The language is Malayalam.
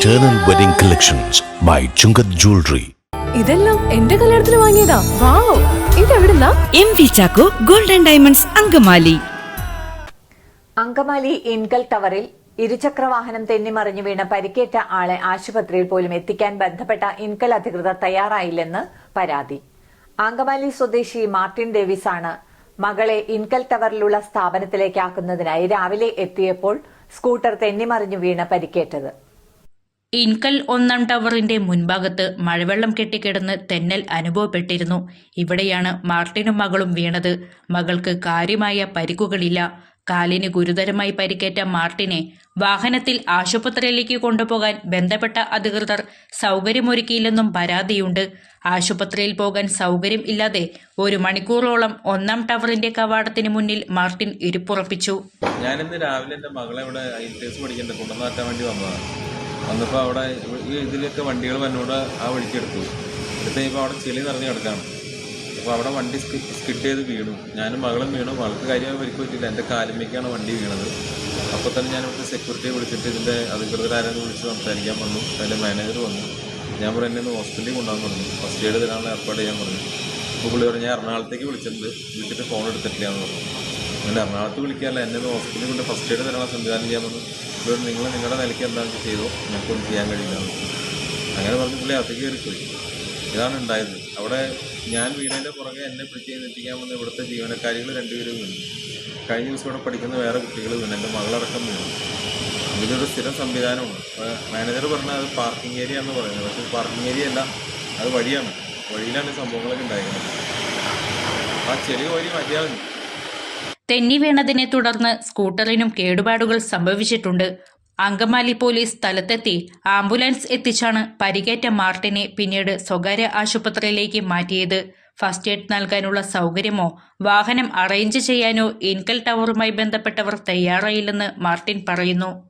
Eternal Wedding Collections by Chungat Jewelry. ഇതെല്ലാം എന്റെ കല്യാണത്തിന് വാങ്ങിയതാ. Wow ഇതെവിടുന്നാ? M V Chacko golden diamonds Angamaly. Angamaly Inkel ടവറിൽ ഇരുചക്ര വാഹനം തെന്നിമറിഞ്ഞു വീണ പരിക്കേറ്റ ആളെ ആശുപത്രിയിൽ പോലും എത്തിക്കാൻ ബന്ധപ്പെട്ട ഇൻകൽ അധികൃതർ തയ്യാറായില്ലെന്ന് പരാതി. അങ്കമാലി സ്വദേശി മാർട്ടിൻ ഡേവിസ് ആണ് മകളെ ഇൻകൽ ടവറിലുള്ള സ്ഥാപനത്തിലേക്കാക്കുന്നതിനായി രാവിലെ എത്തിയപ്പോൾ സ്കൂട്ടർ തെന്നിമറിഞ്ഞു വീണ പരിക്കേറ്റത്. ഇൻകൽ ഒന്നാം ടവറിന്റെ മുൻഭാഗത്ത് മഴവെള്ളം കെട്ടിക്കിടന്ന് തെന്നൽ അനുഭവപ്പെട്ടിരുന്നു. ഇവിടെയാണ് മാർട്ടിനും മകളും വീണത്. മകൾക്ക് കാര്യമായ പരിക്കുകളില്ല. കാലിന് ഗുരുതരമായി പരിക്കേറ്റ മാർട്ടിനെ വാഹനത്തിൽ ആശുപത്രിയിലേക്ക് കൊണ്ടുപോകാൻ ബന്ധപ്പെട്ട അധികൃതർ സൗകര്യമൊരുക്കിയില്ലെന്നും പരാതിയുണ്ട്. ആശുപത്രിയിൽ പോകാൻ സൗകര്യം ഇല്ലാതെ ഒരു മണിക്കൂറോളം ഒന്നാം ടവറിന്റെ കവാടത്തിന് മുന്നിൽ മാർട്ടിൻ ഇരിപ്പുറപ്പിച്ചു. ഞാനിന്ന് രാവിലെ എന്റെ മകളെ ഇവിടെ വേണ്ടി വന്നതാണ്. വന്നപ്പോൾ അവിടെ ഈ ഇതിലൊക്കെ വണ്ടികൾ വന്നോട് ആ വഴിക്ക് എടുത്തു കഴിയുമ്പോൾ അവിടെ ചെളി നിറഞ്ഞ് കിടക്കാണ്. അപ്പോൾ അവിടെ വണ്ടി സ്കിഡ് ചെയ്ത് വീണു. ഞാനും മകളും വീണു. മകൾക്ക് കാര്യമായി പരിക്ക് പറ്റില്ല എന്റെ കാലുമ്മയ്ക്കാണ് വണ്ടി വീണത്. അപ്പോൾ തന്നെ ഞാൻ ഇവിടുത്തെ സെക്യൂരിറ്റിയെ വിളിച്ചിട്ട് ഇതിന്റെ അധികൃതരാരെന്ന് വിളിച്ച് സംസാരിക്കാൻ വന്നു അതിന്റെ മാനേജർ വന്നു. ഞാൻ പറഞ്ഞു എന്നെ ഹോസ്പിറ്റലിൽ കൊണ്ടുപോകാൻ പറഞ്ഞു. ഫസ്റ്റ് എയ്ഡ് തരാനുള്ള ഏർപ്പാട് ചെയ്യാൻ പറഞ്ഞു. അപ്പോൾ പുള്ളി പറഞ്ഞു ഞാൻ എറണാകുളത്തേക്ക് വിളിച്ചിട്ടുണ്ട്. വിളിച്ചിട്ട് ഫോൺ എടുത്തിട്ടില്ല എന്ന് പറഞ്ഞു. അങ്ങനെ എറണാകുളത്ത് വിളിക്കാനല്ല എന്നെ ഹോസ്പിറ്റലിൽ കൊണ്ട് ഫസ്റ്റ് എയ്ഡ് തരാനുള്ള സംവിധാനം ചെയ്യാൻ പറഞ്ഞു. ഇവിടെ നിങ്ങൾ നിങ്ങളുടെ നിലയ്ക്ക് എന്താണെന്ന് ചെയ്തോ. ഞങ്ങൾക്കൊന്നും ചെയ്യാൻ കഴിയില്ല. അങ്ങനെ പറഞ്ഞ് പുള്ളി അകത്തേക്ക് കയറിപ്പോയി ഇതാണ് ഉണ്ടായത്. അവിടെ ഞാൻ വീണതിന്റെ പുറകെ എന്നെ പിടിച്ച് എത്തിക്കാൻ വന്ന ഇവിടുത്തെ ജീവനക്കാരികൾ രണ്ടുപേരും വീണു. കഴിഞ്ഞ ദിവസം ഇവിടെ പഠിക്കുന്ന വേറെ കുട്ടികൾ വീണു. എന്റെ മകളടക്കം വീണു. ഇതൊരു സ്ഥിരം സംവിധാനമാണ്. മാനേജർ പറഞ്ഞാൽ അത് പാർക്കിംഗ് ഏരിയ എന്ന് പറയുന്നത്. പക്ഷേ പാർക്കിംഗ് ഏരിയ അല്ല. അത് വഴിയാണ്. വഴിയിലാണ് സംഭവങ്ങളൊക്കെ ഉണ്ടായിരുന്നത്. ആ ചെറിയ വഴി മതിയാൽ മതി തെന്നി വീണതിനെ തുടർന്ന് സ്കൂട്ടറിനും കേടുപാടുകൾ സംഭവിച്ചിട്ടുണ്ട്. അങ്കമാലി പോലീസ് സ്ഥലത്തെത്തി ആംബുലൻസ് എത്തിച്ചാണ് പരിക്കേറ്റ മാർട്ടിനെ പിന്നീട് സ്വകാര്യ ആശുപത്രിയിലേക്ക് മാറ്റിയത്. ഫസ്റ്റ് എയ്ഡ് നൽകാനുള്ള സൗകര്യമോ വാഹനം അറേഞ്ച് ചെയ്യാനോ ഇൻകൽ ടവറുമായി ബന്ധപ്പെട്ടവർ തയ്യാറായില്ലെന്ന് മാർട്ടിൻ പറയുന്നു.